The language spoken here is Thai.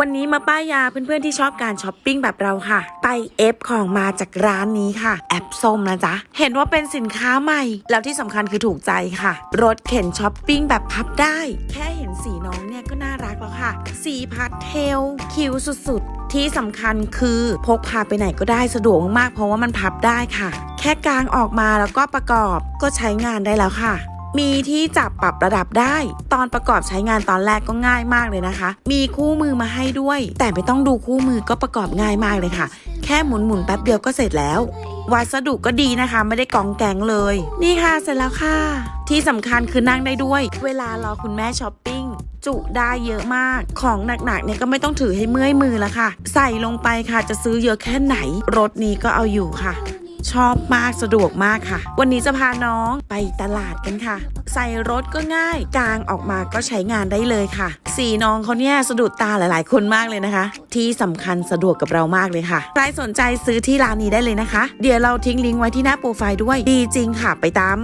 วันนี้มาป้ายยาเพื่อนๆที่ชอบการช้อปปิ้งแบบเราค่ะ ไปเอฟของมาจากร้านนี้ค่ะ แอปส้มนะจ๊ะ เห็นว่าเป็นสินค้าใหม่ แล้วที่สำคัญคือถูกใจค่ะ รถเข็นช้อปปิ้งแบบพับได้ แค่เห็นสีน้องเนี่ยก็น่ารักแล้วค่ะ สีพัดเทล คิวสุดๆ ที่สำคัญคือพกพาไปไหนก็ได้สะดวกมากๆ เพราะว่ามันพับได้ค่ะ แค่กางออกมาแล้วก็ประกอบก็ใช้งานได้แล้วค่ะ มีที่จับปรับระดับได้ ตอนประกอบใช้งานตอนแรกก็ง่ายมากเลยนะคะ มีคู่มือมาให้ด้วย แต่ไม่ต้องดูคู่มือก็ประกอบง่ายมากเลยค่ะ แค่หมุนหมุนๆแป๊บเดียวก็เสร็จแล้ววัสดุก็ดีนะคะ ไม่ได้กองแกงเลย นี่ค่ะเสร็จแล้วค่ะ ที่สำคัญคือนั่งได้ด้วย เวลารอคุณแม่ช้อปปิ้งจุได้เยอะมาก ของหนักๆเนี่ยก็ไม่ต้องถือให้เมื่อยมือแล้วค่ะ ใส่ลงไปค่ะจะซื้อเยอะแค่ไหน รถนี้ก็เอาอยู่ค่ะ ชอบมากสะดวกมากค่ะ วันนี้จะพาน้องไปตลาดกันค่ะ ใส่รถก็ง่ายกางออกมาก็ใช้งานได้เลยค่ะ สีน้องเขาเนี่ยสะดุดตาหลาย ๆ คนมากเลยนะคะ ที่สำคัญสะดวกกับเรามากเลยค่ะใครสนใจซื้อที่ร้านนี้ได้เลยนะคะ เดี๋ยวเราทิ้งลิงก์ไว้ที่หน้าโปรไฟล์ด้วยดีจริงค่ะไปตาม